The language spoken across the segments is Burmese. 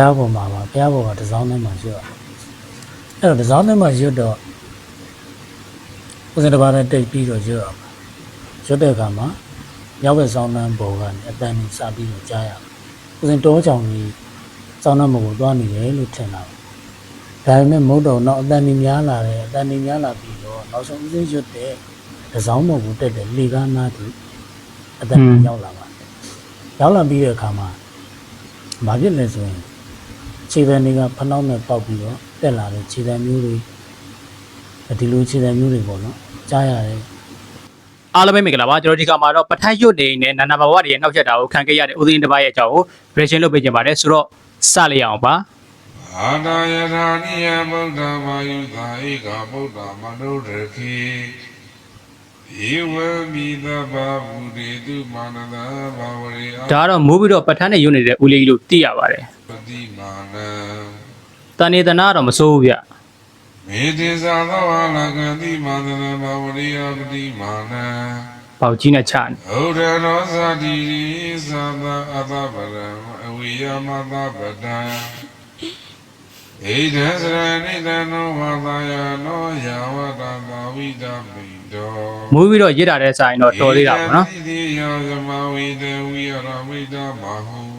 ះပေါ်မှာပါဘုရားပေါ်ကတစ်စောင်းထဲမှာရွတ်အဲ့တော့တစ်စောင်းထဲမှာရွတ်တော့ဦးဇင်းတစ်ပါးနဲ့တိတ်ပြီးတော့ရွတ်အောင်ရွတ်တဲ့အခါမှာရောက်တဲ့စောင်းနှမ်းပေါ်ကနေအတန်ကြီးစပြီးတော့ကြားရဦးဇင်းတောချောင်ကြီးစောင်းနှမ်းပေါ်ကိုတွားနေတယ်လို့ထင်တာဒါပေမဲ့မဟုတ်တော့နောက်အတန်ကြီးများလာတယ်အတန်ကြီးများလာပြီးတော့နောက်ဆုံးဦးဇင်းရွတ်တဲ့တစ်စောင်းပေါ်ကိုတက်တဲ့လေကားနားသူအတန်ကြီးရောက်လာပါတယ်ရောက်လာပြီးတဲ့အခါမှာဘာဖြစ်လဲဆိုရင် ခြေတံတွေကဖနှောင်းနဲ့ပေါက်ပြီးတော့တက်လာတဲ့ခြေတံမျိုးတွေဒီလိုခြေတံမျိုးတွေပေါ့နော်ကြားရတယ်အားလုံးပဲမင်္ဂလာပါကျွန်တော်ဒီကမှာတော့ပထတ်ရွတ်နေနဲ့နာနာဘဝတွေရဲ့နောက်ချက်တာကိုခံခဲ့ရတဲ့ဦးသိန်းတစ်ပါးရဲ့အကြောင်းကို version လုပ်ပေးခြင်းပါတယ်ဆိုတော့စလိုက်ရအောင်ပါအာတာယထာနိယဗုဒ္ဓဘာယုသာဧကဗုဒ္ဓမနုဒခေယေဝမိသဘာဝုရေတုမာနတဘာဝရေအဒါကတော့မိုးပြီးတော့ပထတ်နဲ့ရွတ်နေတဲ့ဦးလေးကြီးလို့သိရပါတယ်ပ တိမာနံတန်နေတနာကတော့မစိုးဘူးဗျမေတေဇာသောအာလကတိမာနတဘာဝရေအပတိမာနံပေါက်ကြီးနဲ့ချနေဩရရောဇာတိရိသာသအသဗရံအဝိယမသပတံဣဒံစရဏိတနောဝါသာယနောယာဝတသာဝိဒမိတောမိုးပြီးတော့ရစ်တာတဲ့ဆိုင်တော့တော်သေးတာပေါ့နော်ဣတိယောသမဝိတေဝိရဝိတမဟု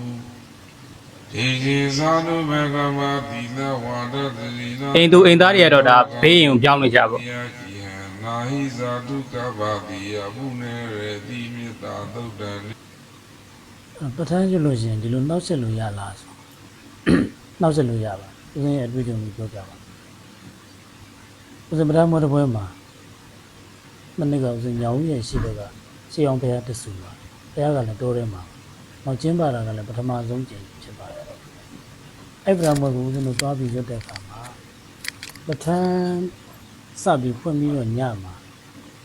ဒီဒီသာနုဘဂဝတိလဝါဒတတိနာအိမ်သူအိမ်သားတွေကတော့ဒါဘေးရင်ကိုပြောင်းနေကြပေါ့ယာကြည်ဟံနာဟိဇာတုကဗ္ဗတိယဘုနေရတိမေတ္တာသုတ်တံပဋ္ဌာန်းရွတ်လို့ရှိရင်ဒီလိုနှောက်ဆက်လို့ရလားဆိုနှောက်ဆက်လို့ရပါဦးဇင်းရဲ့အတွေ့အကြုံကိုပြောပြပါဦးဇင်းပဋ္ဌာန်းမောတပွဲမှာမနေ့ကဦးဇင်းညောင်ဦးရဲ့ရှိတဲ့ကရှေးအောင်ဘုရားတဆူပါဘုရားကလည်းတိုးထဲမှာနောက်ကျင်းပါတာကလည်းပထမဆုံးကျင့်ဖြစ်ပါတယ် အဲ့ပဋ္ဌာန်းမောကိုဦးဇင်းတို့သွားပြီးရွတ်တဲ့အခါမှာပဋ္ဌာန်းစပြီးဖွင့်ပြီးတော့ညမှာ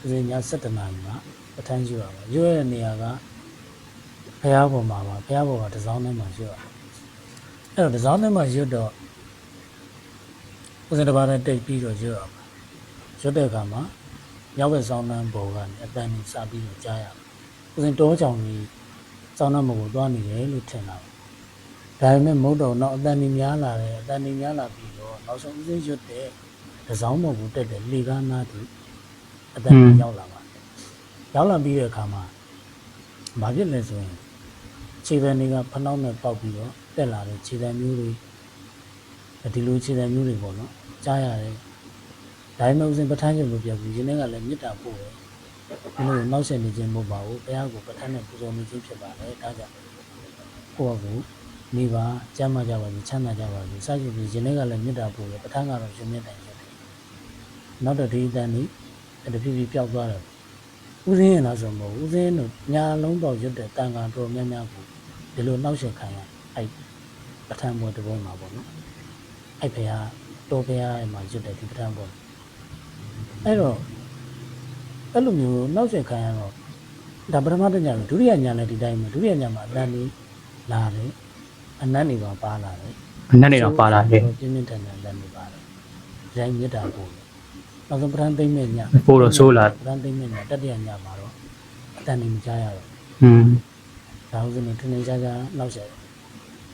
ဦးဇင်းည7နာရီမှာပဋ္ဌာန်းရွတ်ရပါရွတ်ရတဲ့နေရာကဖះပေါ်မှာပါဖះပေါ်ကတစ်စောင်းထဲမှာရွတ်ရအဲ့တော့တစ်စောင်းထဲမှာရွတ်တော့ဦးဇင်းတစ်ပါးနဲ့တိတ်ပြီးတော့ရွတ်ရပါရွတ်တဲ့အခါမှာရောက်တဲ့စောင်းနှမ်းပေါ်ကနေအတန်ကြီးစပြီးတော့ကြားရဦးဇင်းတောချောင်ကြီးစောင်းနှမ်းပေါ်ကိုတွားနေတယ်လို့ထင်တာ ဒါပေမဲ့မဟုတ်တော့နောက်အတန်ကြီးများလာတယ်အတန်ကြီးများလာပြီးတော့နောက်ဆုံးဦးဇင်းရွတ်တဲ့တစ်စောင်းပေါ်ကိုတက်တဲ့လေကားနားသူအတန်ကြီးရောက်လာပါတယ်ရောက်လာပြီးတဲ့အခါမှာဘာဖြစ်လဲဆိုရင်ခြေတံတွေကဖနှောင်းနဲ့ပေါက်ပြီးတော့တက်လာတဲ့ခြေတံမျိုးတွေဒီလိုခြေတံမျိုးတွေပေါ့နော်ကြားရတယ်ဒါပေမဲ့ဦးစင်ပဋ္ဌာန်းရုပ်လို့ပြောပြီးရင်းနှီးကလည်းမေတ္တာပို့တယ်ဘယ်လိုနောက်ဆက်နေခြင်းမဟုတ်ပါဘူးဘုရားကိုပဋ္ဌာန်းနဲ့ပူဇော်နေခြင်းဖြစ်ပါတယ်ဒါကြောင့်ကိုယ့်အကူ မိပါကျမ်းမာကြပါစေချမ်းသာကြပါစေစသဖြင့်ရင်းနှီးကလည်းမေတ္တာပို့တယ်ပဋ္ဌာန်းကတော့ရှင်မြတ်တိုင်ရှိတယ်နောက်တော့ဒီအတန်នេះတဖြည်းဖြည်းပျောက်သွားတယ်ဦးစင်းရဲ့နောက်ဆုံးမဟုတ်ဘူးဦးစင်းတို့ညာလုံးပေါက်ရွတ်တဲ့တန်ခါတော်များများကိုဒီလိုနှောက်ရှက်ခံရအဲ့ပဋ္ဌာန်းဘုံတစ်ဘုံမှာပေါ့နော်အဲ့ဖရာတော်ဖရာအဲ့မှာရွတ်တယ်ဒီပဋ္ဌာန်းဘုံအဲ့တော့အဲ့လိုမျိုးနှောက်ရှက်ခံရတော့ဒါပထမတစ်ညလို့ဒုတိယညလည်းဒီတိုင်းပဲဒုတိယညမှာအတန်လေးလာတယ် အနတ်နေပါပါလာတယ်မနဲ့နေတော့ပါလာတယ်ပြင်းပြင်းထန်ထန်လက်နေပါတယ်ရိုင်းမြတ်တာပို့တယ်နောက်ဆုံးပဋ္ဌာန်းသိမ့်မဲ့ညပို့တော့ဆိုးလာပဋ္ဌာန်းသိမ့်မဲ့ညတတိယညမှာတော့အတန်နေမကြားရတော့อืมဒါဥစဉ်နဲ့ထင်းထင်းရှားရှားနောက်ဆက်တယ်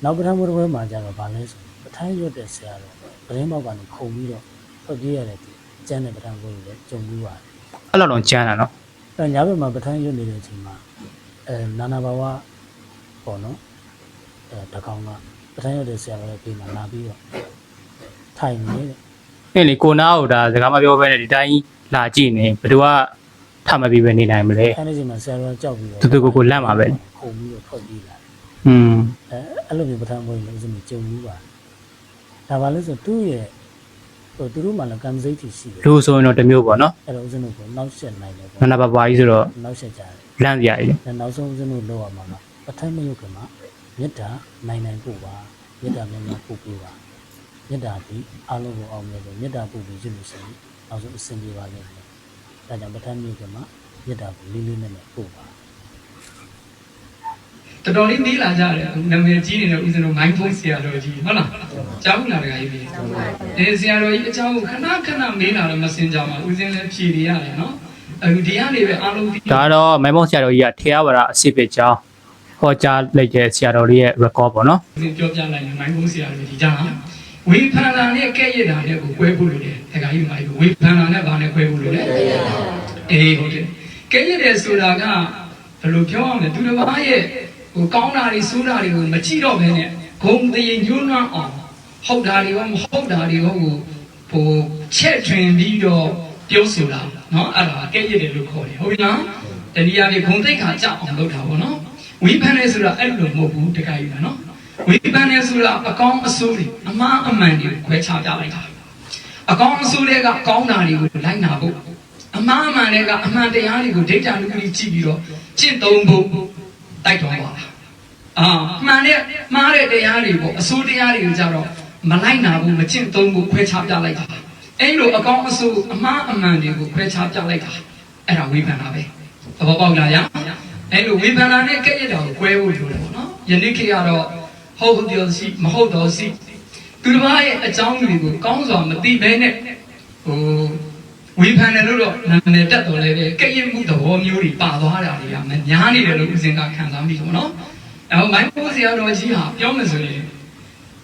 နောက်ပထမဘုရားဘွဲမှာကျတော့ဗာလဲဆိုပထမ်းရွတ်တဲ့ဆရာတော်ပရင်းပေါက်ကနေခုံပြီးတော့ထွက်ပြေးရတဲ့သူကျန်းတဲ့ပထမ်းဘွဲကိုလည်းကြုံပြီးပါတယ်အဲ့လောက်တော့ကျန်းတာနော်အဲညဘက်မှာပထမ်းရွတ်နေတဲ့အချိန်မှာအဲနာနာဘာဝပေါ့နော်အဲ တကောင်ကပထမ်းရွတ်တဲ့ဆရာတော်ရဲ့ပြေးမှာလာပြီးတော့ထိုင်နေတဲ့အဲ့လေကိုနာကိုဒါစကားမပြောဘဲနဲ့ဒီတိုင်းလာကြည့်နေဘယ်သူကထမပြီးပဲနေနိုင်မလဲအဲဒီချိန်မှာဆရာတော်ကကြောက်ပြီးတော့တူတူကိုကိုလန့်ပါပဲခုံပြီးတော့ထွက်ပြေးလာอืมအဲအဲ့လိုမျိုးပထမ်းဘွဲလည်းဥစဉ်ကြုံပြီးပါတယ်ဒါပါလဲဆိုသူ့ရဲ့ဟိုသူတို့မှလည်းကံစိတ်ထိရှိတယ်လူဆိုရင်တော့တစ်မျိုးပေါ့နော်အဲ့တော့ဦးဇင်းတို့ကိုနောက်ဆက်နိုင်တယ်ပေါ့နာနာပါပါကြီးဆိုတော့နောက်ဆက်ကြတယ်လန့်ကြရည်။ဒါနောက်ဆုံးဦးဇင်းတို့လောက်ရမှာကပဋ္ဌာန်းမယုတ်ကမှာ မေတ္တာနိုင်နိုင်ပို့ပါမေတ္တာများများပို့ပေးပါမေတ္တာဒီအလုံးကိုအောင်မြင်တယ်မေတ္တာပို့ပြီးရွတ်လို့ရှိရင်နောက်ဆုံးအစဉ်ပြေပါလိမ့်မယ်။ဒါကြောင့်ပဋ္ဌာန်းမယုတ်ကမှာမေတ္တာကိုလေးလေးနက်နက်ပို့ပါတော်တော်လေးနေလာကြတယ်နာမည်ကြီးနေတဲ့ဦးဇင်းတို့ mindful ဆရာတော်ကြီးဟုတ်လားကြားဘူးလားတခါကြီးပြီအဲဆရာတော်ကြီးအကြောင်းကိုခဏခဏမေးလာတော့မစင်ကြပါဦးဇင်းလည်းဖြေနေရတယ်နော်အခုဒီကနေပဲအားလုံးပြီးဒါကတော့မိုင်းမောင်ဆရာတော်ကြီးကထေရဝါဒအစစ်ဖြစ်ကြောင်း ဟောကြားလိုက်တဲ့ဆရာတော်လေးရဲ့ record ပေါ့နော် ဒီပြောပြလိုက်ရင်မိုင်းဘုံဆရာတို့ဒီကြားဝေဖန်လာနဲ့ကဲ့ရဲ့တာနဲ့ကိုကွဲဖို့လို့တယ်တခါကြီးမိုင်းဝေဖန်လာနဲ့ဘာနဲ့ကွဲဖို့လို့လဲအေးဟုတ်တယ်ကဲ့ရဲ့တယ်ဆိုတာကဘယ်လိုပြောရမလဲသူတစ်ပါးရဲ့ဟိုကောင်းတာတွေဆိုးတာတွေကိုမကြည့်တော့ဘဲနဲ့ဂုံတရင်ညှိုးနှွမ်းအောင်ဟုတ်တာတွေရောမဟုတ်တာတွေရောကိုဟိုချက်ထွင်ပြီးတော့ပြောဆိုတာเนาะအဲ့ဒါကဲ့ရဲ့တယ်လို့ခေါ်တယ်ဟုတ်ပြီလားတနည်းအားဖြင့်ဂုံသိက္ခာကြောက်အောင်လုပ်တာပေါ့နော် ဝေဖန်တယ်ဆိုတာအဲ့လိုမဟုတ်ဘူးတခါကြီးလားနော်ဝိပန်နေဆိုတာအကောင်းအဆိုးတွေအမှားအမှန်တွေကိုခွဲခြားပြလိုက်တာအကောင်းအဆိုးတွေကကောင်းတာတွေကိုလိုက်နာဖို့အမှားအမှန်တွေကအမှန်တရားတွေကိုဒိဋ္ဌာနုပတိကြည့်ပြီးတော့ကျင့်သုံးဖို့တိုက်တော်ပါလားအာမှန်တဲ့မှားတဲ့တရားတွေပေါ့အဆိုးတရားတွေကိုကြတော့မလိုက်နာဘူးမကျင့်သုံးဘူးခွဲခြားပြလိုက်တာအဲ့လိုအကောင်းအဆိုးအမှားအမှန်တွေကိုခွဲခြားပြလိုက်တာအဲ့ဒါဝိပန်တာပဲသဘောပေါက်လားဗျာ အဲ့လိုဝိပန်တာနဲ့ကဲ့ရဲ့တာကို꿰ဖို့လိုတယ်ပေါ့နော်ယနေ့ခေတ်ကတော့ဟုတ်ဟုတ်ပြောစီမဟုတ်တော့စီသူတစ်ပါးရဲ့အကြောင်းတွေကိုကောင်းစွာမသိဘဲနဲ့ဟိုဝေဖန်တယ်လို့တော့နာမည်တက်တော်လဲပဲကဲ့ရဲ့မှုသဘောမျိုးတွေပါသွားတာတွေကမများနေတယ်လို့ဦးစင်ကခံစားမိတယ်နော်အဲမိုင်းပိုးဆရာတော်ကြီးဟာပြောမယ်ဆိုရင်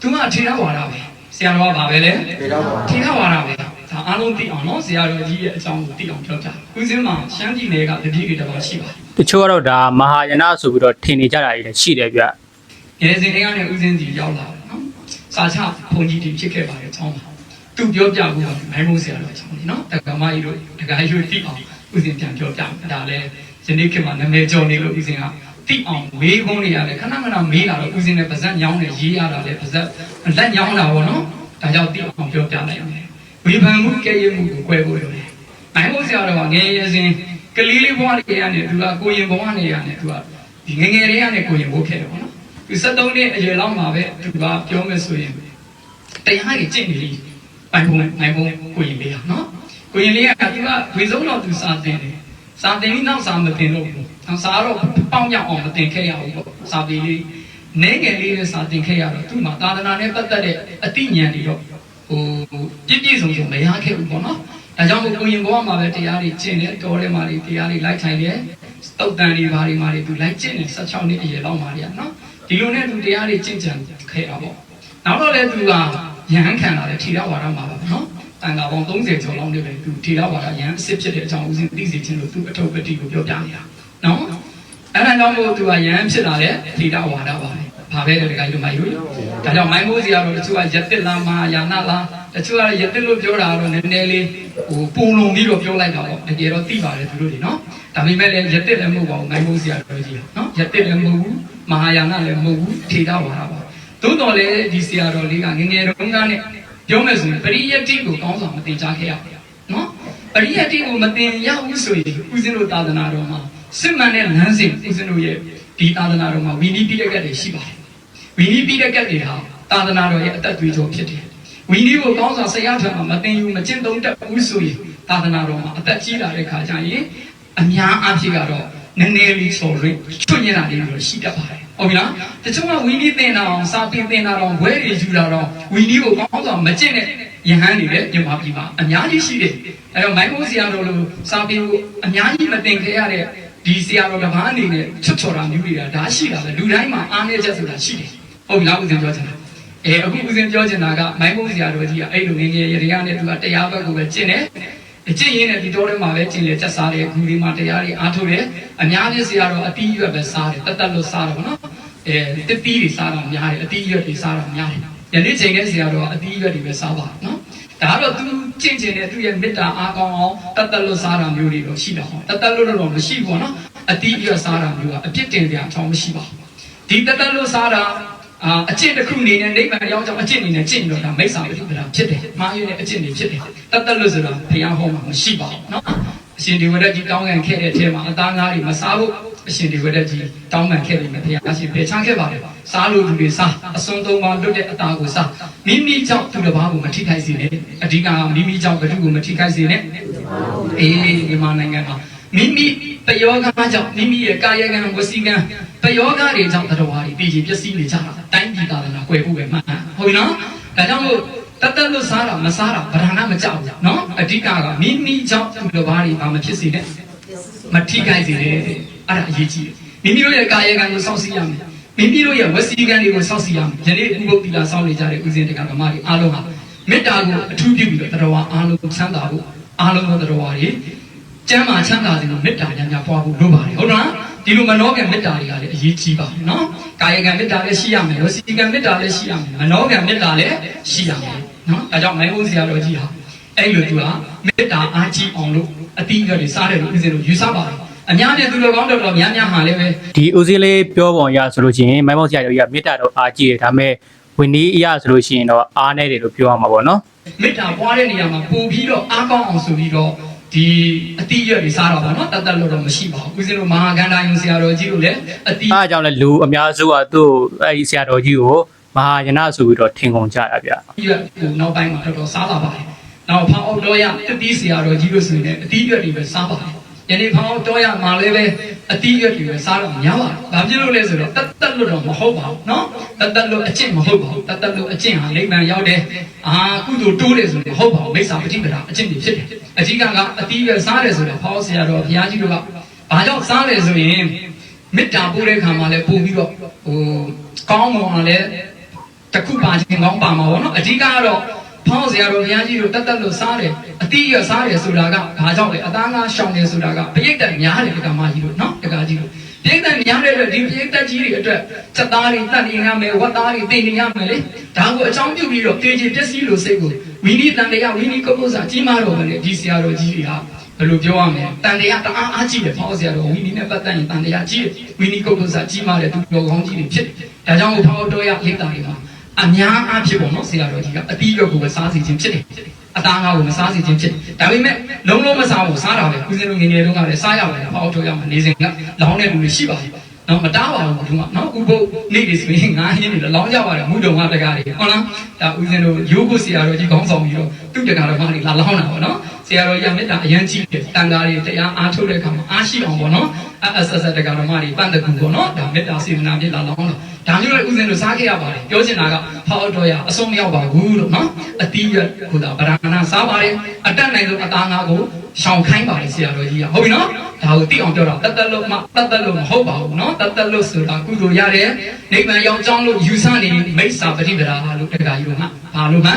သူကထေရဝါဒပဲဆရာတော်ကဘာပဲလဲထေရဝါဒပဲဒါအားလုံးသိအောင်နော်ဆရာတော်ကြီးရဲ့အကြောင်းကိုသိအောင်ပြောပြဦးစင်မှာရှမ်းပြည်နယ်ကတတိတွေတစ်ပါးရှိပါတယ် တချို့ကတော့ဒါမဟာယနာဆိုပြီးတော့ထင်နေကြတာကြီးလည်းရှိတယ်ဗျရေစင်တွေကလည်းဦးစင်းစီရောက်လာတယ်နော်။စာချဘုံကြီးတွေဖြစ်ခဲ့ပါတယ်ချောင်းပါ။သူပြောပြဘူးကမိုင်းမိုးဆရာတော်ချောင်းကြီးနော်။တက္ကမကြီးတို့တက္ကကြီးတို့တိအောင်ဦးစင်းပြန်ပြောပြတယ်။ဒါလည်းယနေ့ခေတ်မှာနာမည်ကျော်နေလို့ဦးစင်းကတိအောင်မေးခွန်းတွေရတယ်ခဏခဏမေးလာတော့ဦးစင်းနဲ့ပါဇက်ညောင်းနဲ့ရေးရတာလည်းပါဇက်လက်ညောင်းတာပေါ့နော်။ဒါကြောင့်တိအောင်ပြောပြလိုက်ရတယ်။ဝေဖန်မှုကဲ့ရဲ့မှုကို꿰ဖို့ရတယ်။မိုင်းမိုးဆရာတော်ကငယ်ရစဉ် ကလေးလေးဘဝတွေကနေသူကကိုရင်ဘဝနေရတယ်သူကဒီငငယ်လေးကနေကိုရင်ဘဝခဲ့တယ်ပေါ့နော်။သူ73နှစ်အရွယ်လောက်မှာပဲသူကပြောမယ်ဆိုရင်တရားကြီးကျင့်နေလိပိုင်ပုံနိုင်ပုံကိုရင်လေးဟာနော်ကိုရင်လေးကသူကဝေဆုံးတော့သူစာတင်တယ်စာတင်ပြီးနောက်စာမတင်တော့ဘူးစာတော့ပေါင်းရအောင်မတင်ခဲ့ရဘူးပေါ့စာပေလေးနေငယ်လေးနဲ့စာတင်ခဲ့ရတော့သူ့မှာသာသနာနဲ့ပတ်သက်တဲ့အသိဉာဏ်တွေတော့ဟိုပြည့်ပြည့်စုံစုံမရခဲ့ဘူးပေါ့နော် ဒါကြောင့်မို့ကိုရင်ဘဝမှာပဲတရားတွေကျင့်တယ်တော်ထဲမှာတွေတရားတွေလိုက်ထိုင်တယ်တုတ်တန်တွေဘာတွေမှာတွေသူလိုက်ကျင့်တယ်16နှစ်အရွယ်လောက်မှာတွေနော်ဒီလိုနဲ့သူတရားတွေကျင့်ကြံခဲ့တာပေါ့နောက်တော့လည်းသူကယဟန်ခံလာတဲ့ထေရဝါဒမှာပါနော်တန်ခါပေါင်း30ကျော်လောက်နေပဲသူထေရဝါဒယဟန်အစ်စ်ဖြစ်တဲ့အကြောင်းဦးစင်းသိစေခြင်းလို့သူအထုပ်ပတိကိုပြောပြနေတာနော်အဲ့ဒါကြောင့်မို့သူကယဟန်ဖြစ်လာတဲ့ထေရဝါဒပါပဲဘာပဲလေဒီကကြီးတို့မိုက်လို့ ဒါကြောင့်မိုင်းမိုးစီကတော့တချို့ကယတစ်လာမာယာနာလာတချို့ကယတစ်လို့ပြောတာတော့နည်းနည်းလေးဟိုပုံလုံးပြီးတော့ပြောလိုက်တာပေါ့တကယ်တော့သိပါတယ်သူတို့တွေနော်ဒါပေမဲ့လည်းယတစ်လည်းမဟုတ်ပါဘူးမိုင်းမိုးစီကတော့ကြီးနော်ယတစ်လည်းမဟုတ်ဘူးမဟာယာနလည်းမဟုတ်ဘူးထေရဝါဒပါသို့တော်လည်းဒီဆရာတော်လေးကငငယ်တုန်းကနဲ့ပြောမယ်ဆိုရင်ပရိယတ္တိကိုကောင်းဆောင်မတင်ကြခဲ့ရဘူးနော်ပရိယတ္တိကိုမတင်ရဘူးဆိုရင်ဦးဇင်းတို့သာသနာတော်မှာစစ်မှန်တဲ့လမ်းစဉ်ဦးဇင်းတို့ရဲ့ဒီသာသနာတော်မှာဝီနီးပိဋကတ်တွေရှိပါတယ် ဝီနီးပိဋကတ်တွေဟာသာသနာတော်ရဲ့အသက်သွေးကြောဖြစ်တယ်ဝီနီးကိုကောင်းဆောင်ဆရာထံမှာမတင်ယူမကျင့်သုံးတတ်ဘူးဆိုရင်သာသနာတော်မှာအသက်ကြီးလာတဲ့ခါကျရင်အများအပြည့်ကတော့နည်းနည်းလေးချော်ရချွတ်ညင်တာလေးတွေရှိတတ်ပါတယ်ဟုတ်ပြီလားတချို့ကဝီနီးတင်တာအောင်စာပင်တင်တာတော့ဘွဲတွေယူတာတော့ဝီနီးကိုကောင်းဆောင်မကျင့်တဲ့ယဟန်တွေလည်းမြန်မာပြည်မှာအများကြီးရှိတယ်အဲတော့မိုင်းမိုးဆရာတော်လိုစာပင်ကိုအများကြီးမတင်ခဲ့ရတဲ့ဒီဆရာတော်တစ်ပါးအနေနဲ့ချွတ်ချော်တာမျိုးတွေကဒါရှိတာပဲလူတိုင်းမှာအားနည်းချက်ဆိုတာရှိတယ် ဟုတ်ပြီလားဦးဇင်ပြောချင်တာအဲအခုဦးဇင်ပြောချင်တာကမိုင်းမိုးဆရာတော်ကြီးကအဲ့လိုငယ်ငယ်ရရနဲ့သူကတရားဘက်ကိုပဲကျင့်တယ်အကျင့်ရင်းနဲ့ဒီတော်ထဲမှာပဲကျင့်လေစက်စားတယ်ခုဒီမှာတရားတွေအားထုတ်တယ်အများကြီးဆရာတော်အတီးရွက်ပဲစားတယ်တတ်တတ်လို့စားတယ်ဗောနော်အဲတတိတွေစားတာများတယ်အတီးရွက်တွေစားတာများတယ်ယနေ့ချိန်ကဆရာတော်ကအတီးရွက်တွေပဲစားပါနော်ဒါကတော့သူကျင့်ကျင်တဲ့သူရဲ့မေတ္တာအားကောင်းအောင်တတ်တတ်လို့စားတာမျိုးတွေတော့ရှိတာဟောတတ်တတ်လို့တော့မရှိဘူးဗောနော်အတီးရွက်စားတာမျိုးကအပြစ်တင်ကြအကြောင်းမရှိပါဘူးဒီတတ်တတ်လို့စားတာ အာအကျင့်တစ်ခုအနေနဲ့နိဗ္ဗာန်ရောက်ကြောင်းအကျင့်အနေနဲ့ကျင့်လို့ဒါမိစ္ဆာပฏิပဒါဖြစ်တယ်။မာယုနဲ့အကျင့်တွေဖြစ်တယ်။တတ်တတ်လို့ဆိုတာဘုရားဟောမှာမရှိပါဘူးနော်။အရှင်ဒီဝရတ်ကြီးတောင်းခံခဲ့တဲ့အထဲမှာအသားငါးတွေမစားဖို့အရှင်ဒီဝရတ်ကြီးတောင်းပန်ခဲ့ပြီမဘုရားရှင်ပေချခဲ့ပါတယ်။စားလို့လူတွေစားအစွန်းသုံးပါလွတ်တဲ့အသားကိုစားမိမိကြောင့်သူတစ်ပါးကိုမထိခိုက်စေနဲ့။အဓိကမိမိကြောင့်ဘသူကိုမထိခိုက်စေနဲ့။အေးမြန်မာနိုင်ငံမှာမိမိ တယောဂါကြောင့်မိမိရဲ့ကာယကံဝစီကံတယောဂါတွေကြောင့်တရားတွေပြည်ကြီးပျက်စီးနေကြတာတိုင်းပြည်သာသနာကွယ်ဖို့ပဲမှန်ဟုတ်ပြီနော်ဒါကြောင့်မို့တတ်တတ်လို့စားတာမစားတာဗဒနာမကြောက်ဘူးနော်အဓိကကမိမိကြောင့်တရားတွေဘာမဖြစ်စေနဲ့မထိခိုက်စေနဲ့အဲ့ဒါအရေးကြီးတယ်မိမိတို့ရဲ့ကာယကံကိုစောင့်စည်းရမယ်မိမိတို့ရဲ့ဝစီကံတွေကိုစောင့်စည်းရမယ်ယနေ့ဥပုပ်တိလာစောင့်နေကြတဲ့ဥစဉ်တက္ကမတွေအားလုံးဟာမေတ္တာကိုအထူးပြုပြီးတော့တရားအားလုံးချမ်းသာဖို့အားလုံးသောတရားတွေ ကျမ်းမာချမ်းသာတဲ့မေတ္တာဉာဏ်များပွားဖို့လိုပါတယ်ဟုတ်လားဒီလိုမနောကမေတ္တာတွေကလည်းအရေးကြီးပါတယ်နော်ကာယကံမေတ္တာလည်းရှိရမယ်ဝစီကံမေတ္တာလည်းရှိရမယ်မနောကံမေတ္တာလည်းရှိရမယ်နော်အဲကြောင့်မိုင်းဘုန်းဆရာတော်ကြီးဟာအဲ့လိုသူကမေတ္တာအားကြီးအောင်လို့အတိအကျတွေစားတယ်လို့ဥစဉ်တို့ယူဆပါတယ်အများနဲ့သူတော်ကောင်းတော်တော်များများဟာလည်းပဲဒီဦးစင်းလေးပြောပုံရဆိုလို့ရှိရင်မိုင်းမောက်ဆရာတို့ကမေတ္တာတော့အားကြီးတယ်ဒါပေမဲ့ဝင်းဒီအရာဆိုလို့ရှိရင်တော့အားနေတယ်လို့ပြောရမှာပေါ့နော်မေတ္တာပွားတဲ့နေရာမှာပို့ပြီးတော့အားကောင်းအောင်ဆိုပြီးတော့ ဒီအတိအကျတွေစားတော့ပါတော့တတ်တတ်လို့တော့မရှိပါဘူးဦးဇင်းတို့မဟာကန္တာယုံဆရာတော်ကြီးတို့လည်းအတိအားကြောင့်လည်းလူအများစုကသူ့အဲ့ဒီဆရာတော်ကြီးကိုမဟာယနာဆိုပြီးတော့ထင်ကုန်ကြတာဗျအရွက်ကိုနောက်ပိုင်းမှာတော်တော်စားလာပါတယ်။နောက်ဖောင်းအောင်တော်ရတတိဆရာတော်ကြီးလို့ဆိုရင်လည်းအတိအကျတွေပဲစားပါတယ်။ ယနေ့ဖောင်းအောင်တော်ရမှာလည်းပဲအတိအကျတွေပဲစားတော့များပါတယ်။ဘာဖြစ်လို့လဲဆိုတော့တတ်တတ်လို့တော့မဟုတ်ပါဘူးနော်။တတ်တတ်လို့အကျင့်မဟုတ်ပါဘူး။တတ်တတ်လို့အကျင့်ဟာလိမ္မာရောက်တယ်။အာကုသိုလ်တိုးတယ်ဆိုရင်မဟုတ်ပါဘူး။မိစ္ဆာပฏิပဒါအကျင့်တွေဖြစ်တယ်။အကြီးကကအတိအကျစားတယ်ဆိုတော့ဖောင်းဆရာတော်ဘုရားကြီးတို့ကဘာကြောင့်စားတယ်ဆိုရင်မေတ္တာပို့တဲ့ခါမှာလည်းပို့ပြီးတော့ဟိုကောင်းမွန်အောင်လည်းတစ်ခုပါခြင်းကောင်းပါမှာပေါ့နော်အဓိကကတော့ ဖောင်းစရာတော်ဘုရားကြီးတို့တက်တက်လို့စားတယ်အတိရစားတယ်ဆိုတာကဘာကြောင့်လဲအသားငါရှောင်တယ်ဆိုတာကပြိတ္တများတယ်တက္ကမကြီးတို့နော်တက္ကကြီးတို့ပြိတ္တများတဲ့အတွက်ဒီပြိတ္တကြီးတွေအတွက်စက်သားတွေတတ်နေရမယ်ဝတ်သားတွေတင်နေရမယ်လေဒါကိုအကြောင်းပြုပြီးတော့တေချေပျက်စီးလို့စိတ်ကိုဝီနီတန်တရားဝီနီကုက္ကုစာကြီးမားတော်မယ်ဒီဆရာတော်ကြီးတွေကဘယ်လိုပြောရမလဲတန်တရားတအားအားကြီးတယ်ဖောင်းဆရာတော်ဝီနီနဲ့ပတ်သက်ရင်တန်တရားကြီးတယ်ဝီနီကုက္ကုစာကြီးမားတဲ့သူတော်ကောင်းကြီးတွေဖြစ်တယ်ဒါကြောင့်ဖောင်းတော်ရလိမ့်တာတွေမှာ အများအားဖြင့်ပေါ့နော်ဆရာတော်ကြီးကအတီးရွက်ကိုပဲစားစီခြင်းဖြစ်တယ်အသားငါကိုမစားစီခြင်းဖြစ်တယ်ဒါပေမဲ့လုံးလုံးမစားဘူးစားတာပဲဦးဇင်းတို့ငယ်ငယ်တုန်းကလည်းစားရတယ်ဟောက်ထုတ်ရမှာနေစဉ်ကလောင်းတဲ့လူတွေရှိပါတယ် နော်မတားပါဘူးဒီမှာနော်ဥပုပ်နေ့တွေဆိုရင်ငါးရင်းတွေလောင်းကြပါတယ်မူတုံကတကားတွေဟုတ်လားဒါဦးဇင်းတို့ရိုးကိုဆရာတော်ကြီးခေါင်းဆောင်ပြီးတော့သူ့တကားတော်မတွေလာလောင်းတာပေါ့နော်ဆရာတော်ကြီးကမေတ္တာအရန်ကြီးတယ်တန်ကားတွေတရားအားထုတ်တဲ့အခါမှာအားရှိအောင်ပေါ့နော်အအဆက်ဆက်တကားတော်မတွေပန့်တကူပေါ့နော်ဒါမေတ္တာစေတနာပြလာလောင်းတာဒါမျိုးလည်းဦးဇင်းတို့စားခဲ့ရပါတယ်ပြောချင်တာကဟောတော်ရအဆုံးမရောက်ပါဘူးလို့နော်အတီးရကိုဒါဗရာဏစားပါတယ် အတက်နိုင်ဆုံးအသားငါကိုရှောင်ခိုင်းပါတယ်ဆရာတော်ကြီးကဟုတ်ပြီနော်ဒါကိုသိအောင်ပြောတာတတ်တတ်လို့မတတ်တတ်လို့မဟုတ်ပါဘူးနော်တတ်တတ်လို့ဆိုတာကုသိုလ်ရတယ်နိဗ္ဗာန်ရောက်ကြောင်းလို့ယူဆနေမိစ္ဆာပฏิပဒါလို့တက္ကကြီးတို့ကဘာလို့မှ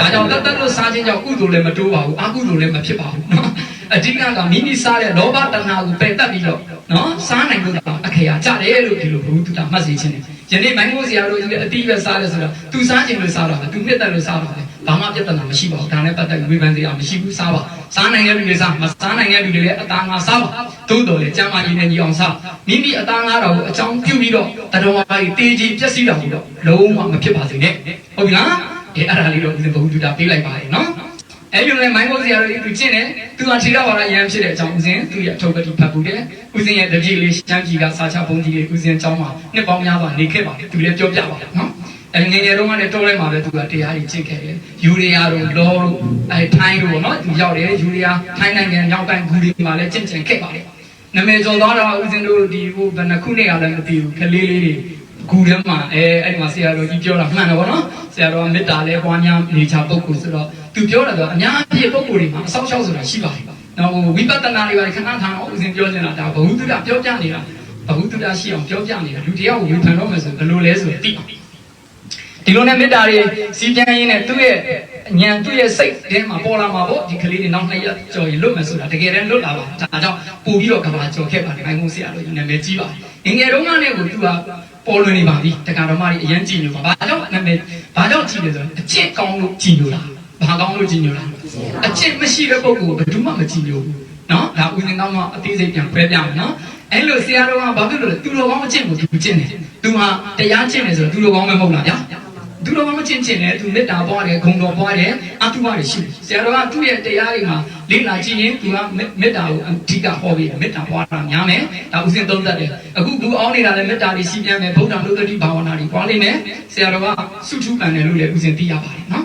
ဒါကြောင့်တတ်တတ်လို့စားခြင်းကြောင့်ကုသိုလ်လည်းမတိုးပါဘူးအကုသိုလ်လည်းမဖြစ်ပါဘူးနော်အဓိကကမိမိစားတဲ့လောဘတဏှာကိုပယ်တတ်ပြီးတော့နော်စားနိုင်လို့အခရာကြတယ်လို့ဒီလိုဘုသူတာမှတ်စေခြင်းတယ် ယနေ့မိုင်းကိုဆရာတို့ကြီးအတိပဲစားတယ်ဆိုတော့သူစားခြင်းလို့စားတာပဲသူနှစ်သက်လို့စားတာပဲဘာမှပြဿနာမရှိပါဘူးဒါနဲ့ပတ်သက်ပြီးဝေဖန်စရာမရှိဘူးစားပါစားနိုင်တဲ့လူတွေစားမစားနိုင်တဲ့လူတွေလည်းအသားငါစားပါသို့တော်လည်းကျမ်းမာရေးနဲ့ညီအောင်စားမိမိအသားငါတော်ကိုအကြောင်းပြုပြီးတော့တတော်ဘာကြီးတေးကြီးပြည့်စည်တော်ပြီးတော့လုံးဝမဖြစ်ပါစေနဲ့ဟုတ်ပြီလားအဲအဲ့ဒါလေးတော့ဦးဇင်းဘုသူတာပေးလိုက်ပါလေနော် အဲ့ဒီလည်းမိုင်းကိုဆရာတို့သူကျင့်တယ်သူကခြေတော်ဘာသာရန်ဖြစ်တဲ့အကြောင်းဦးဇင်းသူရဲ့အထုပ်ပတိဖတ်ဘူးတယ်ဦးဇင်းရဲ့တကြီးလေးရှမ်းကြီးကစာချဘုံကြီးလေးဦးဇင်းအကြောင်းမှာနှစ်ပေါင်းများစွာနေခဲ့ပါတယ်သူလည်းပြောပြပါတယ်နော်အဲငယ်ငယ်တုန်းကလည်းတော်ထဲမှာပဲသူကတရားကြီးကျင့်ခဲ့တယ်ယူရီးယားတို့လောတို့အဲထိုင်းတို့ပေါ့နော်သူရောက်တယ်ယူရီးယားထိုင်းနိုင်ငံမြောက်ပိုင်းဂူဒီမှာလည်းကျင့်ကြံခဲ့ပါတယ်နာမည်ကျော်သွားတော့ဦးဇင်းတို့ဒီဟိုဘယ်နှခုနှစ်ကလည်းမသိဘူးကလေးလေးတွေဂူထဲမှာအဲအဲ့ဒီမှာဆရာတော်ကြီးပြောတာမှန်တယ်ဗောနော်ဆရာတော်ကမေတ္တာလဲပွားများနေချပုဂ္ဂိုလ်ဆိုတော့ သူပြောတာတော့အများကြီးပုဂ္ဂိုလ်တွေမှာအဆောက်အအုံဆိုတာရှိပါတယ်နော်ဝိပဿနာတွေပါခဏခဏဦးဇင်းပြောနေတာဒါဘဝတုဒ္ဒပြောပြနေတာဘဝတုဒ္ဒရှိအောင်ပြောပြနေတာလူတရားကိုဝေဖန်တော့မယ်ဆိုဘယ်လိုလဲဆိုရင်သိအောင်ဒီလိုနဲ့မေတ္တာတွေစီးပြန်ရင်းနဲ့သူ့ရဲ့ဉာဏ်သူ့ရဲ့စိတ်ထဲမှာပေါ်လာမှာပေါ့ဒီကလေးတွေနောက်နှစ်ရက်ကြော်ရင်လွတ်မယ်ဆိုတာတကယ်တမ်းလွတ်လာပါဒါကြောင့်ပို့ပြီးတော့ကဘာကြော်ခဲ့ပါတယ်ဘိုင်းကုန်းဆရာတို့နာမည်ကြီးပါတယ်ငငယ်တုန်းကလည်းကိုသူကပေါ်လွင်နေပါပြီတက္ကရာမကြီးအရင်ကြည့်နေပါဘာကြောင့်နာမည်ဘာကြောင့်ကြည့်လဲဆိုတော့အကျင့်ကောင်းလို့ကြည်လို့လား ဘာကောင်းလို့ကြည်ညိုလားအကျင့်မရှိတဲ့ပုဂ္ဂိုလ်ကဘယ်သူမှမကြည်ညိုဘူးနော်ဒါဦးဇင်းကောင်းကအသေးစိတ်ပြန်ဖွဲပြမယ်နော်အဲ့လိုဆရာတော်ကဘာဖြစ်လို့လဲသူတော်ကောင်းအကျင့်ကိုသူကျင့်တယ်သူဟာတရားကျင့်တယ်ဆိုတော့သူတော်ကောင်းပဲမဟုတ်လားဗျာသူတော်ကောင်းမကျင့်ကျင့်တယ်သူမေတ္တာပွားတယ်ဂုဏ်တော်ပွားတယ်အထုဝါတွေရှိတယ်ဆရာတော်ကသူ့ရဲ့တရားတွေမှာလေ့လာကြည့်ရင်သူကမေတ္တာကိုအဓိကဟောပြီးတယ်မေတ္တာပွားတာများမယ်ဒါဦးဇင်းသုံးသပ်တယ်အခုဘူးအောင်းနေတာလည်းမေတ္တာတွေရှိပြန်မယ်ဗုဒ္ဓနုတ္တိဘာဝနာတွေပွားလိမ့်မယ်ဆရာတော်ကစုထုပန်တယ်လို့လည်းဦးဇင်းသိရပါတယ်နော်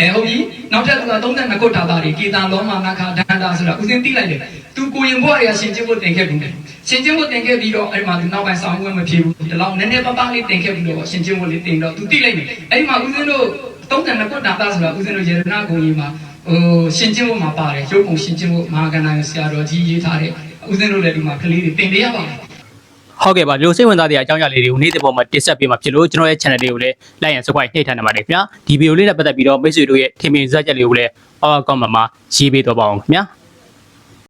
အဲဟုတ်ပြီနောက်ထပ်သူက32ခုထာတာတွေကေတာလောမနာခဒန္တာဆိုတာဦးစင်းသိလိုက်တယ်သူကိုရင်ဘွားတွေကရှင်ကျင်းဖို့တင်ခဲ့ဘူးတယ်ရှင်ကျင်းဖို့တင်ခဲ့ပြီးတော့အဲ့မှာသူနောက်ပိုင်းဆောင်ဝင်မဖြစ်ဘူးဒီလောက်နည်းနည်းပါးပါးလေးတင်ခဲ့ပြီးတော့ရှင်ကျင်းဖို့လေးတင်တော့သူသိလိုက်တယ်အဲ့ဒီမှာဦးစင်းတို့32ခုထာတာဆိုတာဦးစင်းတို့ယေရနာဂုံကြီးမှာဟိုရှင်ကျင်းဖို့မှာပါတယ်ရုပ်ပုံရှင်ကျင်းဖို့မဟာကဏ္ဍဆရာတော်ကြီးရေးထားတဲ့ဦးစင်းတို့လည်းဒီမှာကလေးတွေတင်ပေးရပါတယ် ဟုဟုတ်ကဲ့ပါဒီလိုစိတ်ဝင်စားတဲ့အကြောင်းအရာလေးတွေကိုနေ့တစ်ပုံမှာတင်ဆက်ပေးမှာဖြစ်လို့ကျွန်တော်ရဲ့ channel လေးကိုလည်း like and subscribe နှိပ်ထားနေပါတယ်ခင်ဗျာဒီဗီဒီယိုလေးနဲ့ပတ်သက်ပြီးတော့မိတ်ဆွေတို့ရဲ့ထင်မြင်စကြက်လေးကိုလည်းအောက်ကောက်မှာမှာရေးပေးတော့ပါအောင်ခင်ဗျာ